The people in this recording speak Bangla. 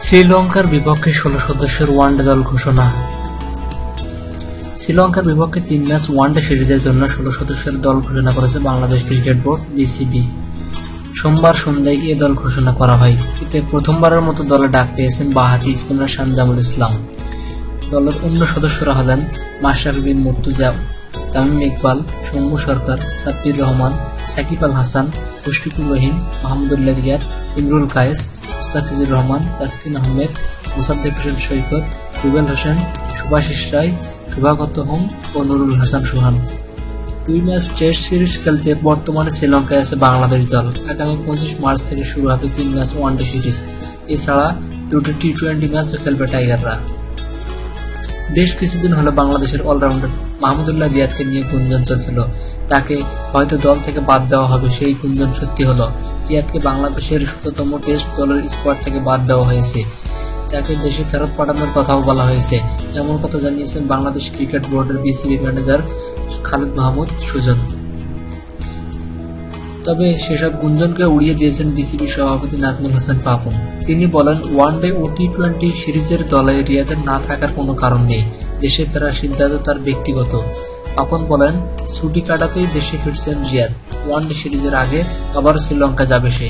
শ্রীলঙ্কার বিপক্ষে ষোলো সদস্যের ওয়ানডে দল ঘোষণা। শ্রীলঙ্কার বিপক্ষে তিন ম্যাচ ওয়ানডে সিরিজের জন্য ষোলো সদস্যের দল ঘোষণা করেছে বাংলাদেশ ক্রিকেট বোর্ড, বিসিবি। সোমবার সন্ধ্যায় এ দল ঘোষণা করা হয়। এতে প্রথমবারের মতো দলে ডাক পেয়েছেন বাহাতি স্পিনার শানজামুল ইসলাম। দলের অন্য সদস্যরা হলেন মাশরাফি বিন মুর্তুজা তামিম ইকবাল, সৌম্য সরকার, সাব্বির রহমান, সাকিব আল হাসান, মুশফিকুর রহিম, মাহমুদুল্লাহ রিয়াদ, ইমরুল কায়েস, মুস্তাফিজুর রহমান, তাসকিন আহমেদ, মুসাদ্দেক হোসেন সৈকত, রুবেল হোসেন সুভাশিস রায় শুভাগত হোম ও নুরুল হাসান সুহান। দুই ম্যাচ টেস্ট সিরিজ খেলতে বর্তমানে শ্রীলঙ্কায় আছে বাংলাদেশ দল। আগামী পঁচিশ মার্চ থেকে শুরু হবে তিন ম্যাচ ওয়ানডে সিরিজ। এছাড়া দুটো টি টোয়েন্টি ম্যাচও খেলবে টাইগাররা। বেশ কিছুদিন হলো বাংলাদেশের অলরাউন্ডার মাহমুদুল্লাহ রিয়াদকে নিয়ে গুঞ্জন চলছিল। তাকে হয়তো দল থেকে বাদ দেওয়া হবে, সেই গুঞ্জন সত্যি হলো। রিয়াদকে বাংলাদেশের শততম টেস্ট দলের স্কোয়াড থেকে বাদ দেওয়া হয়েছে। তাকে দেশে ফেরত পাঠানোর কথাও বলা হয়েছে। এমন কথা জানিয়েছেন বাংলাদেশ ক্রিকেট বোর্ডের বিসিবি ম্যানেজার খালেদ মাহমুদ সুজন। তবে সেসব গুঞ্জনকে উড়িয়ে দিয়েছেন বিসিবি সভাপতি নাজমুল হাসান পাপন। তিনি বলেন ওয়ানডে ও টি টোয়েন্টি সিরিজের দলে রিয়াদের না থাকার কোনো কারণ নেই, দেশে ফেরার সিদ্ধান্ত তার ব্যক্তিগত। পাপন বলেন, ছুটি কাটাতেই দেশে ফিরছেন রিয়াদ। ওয়ান ডে সিরিজের আগে আবার শ্রীলঙ্কা যাবে সে।